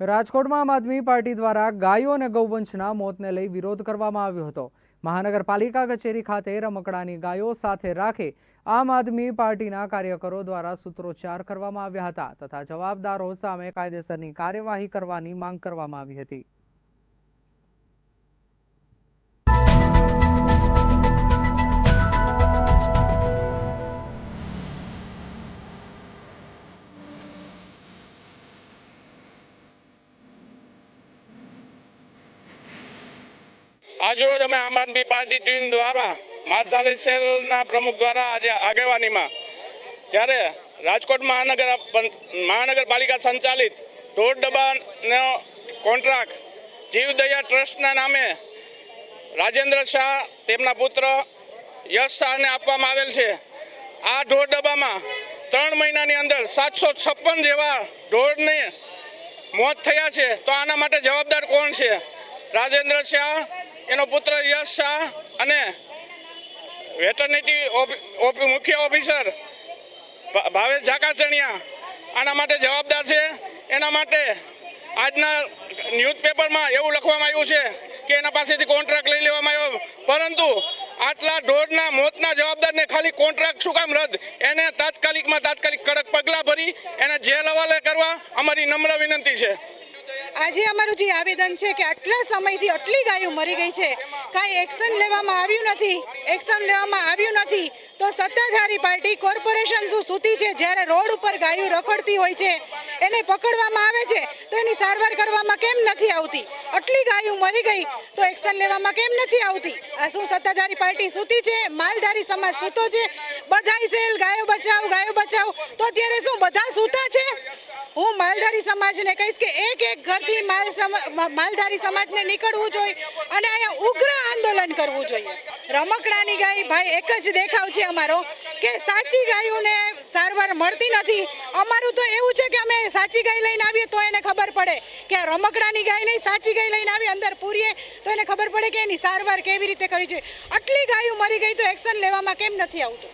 રાજકોટમાં આમ આદમી પાર્ટી દ્વારા ગાયો અને ગૌવંશના મોતને લઈ વિરોધ કરવામાં આવ્યો હતો. મહાનગરપાલિકા કચેરી ખાતે રમકડાની ગાયો સાથે રાખી આમ આદમી પાર્ટીના કાર્યકરો દ્વારા સૂત્રોચ્ચાર કરવામાં આવ્યા હતા તથા જવાબદારો સામે કાયદેસરની કાર્યવાહી કરવાની માંગ કરવામાં આવી હતી. આજરોજ અમે આમ આદમી પાર્ટી ટીમ દ્વારા માલધારી સેલના પ્રમુખ દ્વારા આજે આગેવાનીમાં જ્યારે રાજકોટ મહાનગર મહાનગરપાલિકા સંચાલિત ઢોર ડબ્બાનો કોન્ટ્રાક્ટ જીવદયા ટ્રસ્ટના નામે રાજેન્દ્ર શાહ, તેમના પુત્ર યશ શાહને આપવામાં આવેલ છે. આ ઢોર ડબ્બામાં ત્રણ મહિનાની અંદર સાતસો છપ્પન જેવા ઢોરને મોત થયા છે. તો આના માટે જવાબદાર કોણ છે? રાજેન્દ્ર શાહ એનો પુત્ર યશ શાહ અને વેટરનિટી મુખ્ય ઓફિસર ભાવે ભાવેશ ઝાકાસણિયા આના માટે જવાબદાર છે. એના માટે આજના ન્યૂઝપેપરમાં એવું લખવામાં આવ્યું છે કે એના પાસેથી કોન્ટ્રાક્ટ લઈ લેવામાં આવ્યો. પરંતુ આટલા ઢોરના મોતના જવાબદારને ખાલી કોન્ટ્રાક્ટ શું કામ રદ? એને તાત્કાલિકમાં તાત્કાલિક કડક પગલાં ભરી, એને જેલ હવાલે કરવા અમારી નમ્ર વિનંતી છે. આજે અમારું જે આવેદન છે કે આટલા સમયથી આટલી ગાયો મરી ગઈ છે, કાંઈ એક્શન લેવામાં આવ્યું નથી એક્શન લેવામાં આવ્યું નથી, તો સત્તાધારી પાર્ટી કોર્પોરેશન શું સૂતી છે? જ્યારે રોડ ઉપર ગાયો રખડતી હોય છે, એને પકડવામાં આવે છે, તો એની સારવાર કરવામાં કેમ નથી આવતી? આટલી ગાયો મરી ગઈ, તો એક્શન લેવામાં કેમ નથી આવતી? આ શું સત્તાધારી પાર્ટી સૂતી છે? માલધારી સમાજ સૂતો છે? બધાય સેલ, ગાયો બચાવ ગાયો બચાવ, તો અત્યારે શું બધા સૂતા હું માલધારી સમાજને કહીશ કે એક એક ઘરથી માલ માલધારી સમાજને નીકળવું જોઈએ અને અહીંયા ઉગ્ર આંદોલન કરવું જોઈએ. રમકડાની ગાય ભાઈ એક જ દેખાવ છે અમારો કે સાચી ગાયોને સારવાર મળતી નથી. અમારું તો એવું છે કે અમે સાચી ગાય લઈને આવીએ તો એને ખબર પડે કે આ રમકડાની ગાય નહીં, સાચી ગાય લઈને આવી, અંદર પૂરીએ તો એને ખબર પડે કે એની સારવાર કેવી રીતે કરવી જોઈએ. આટલી ગાયો મરી ગઈ તો એક્શન લેવામાં કેમ નથી આવતું?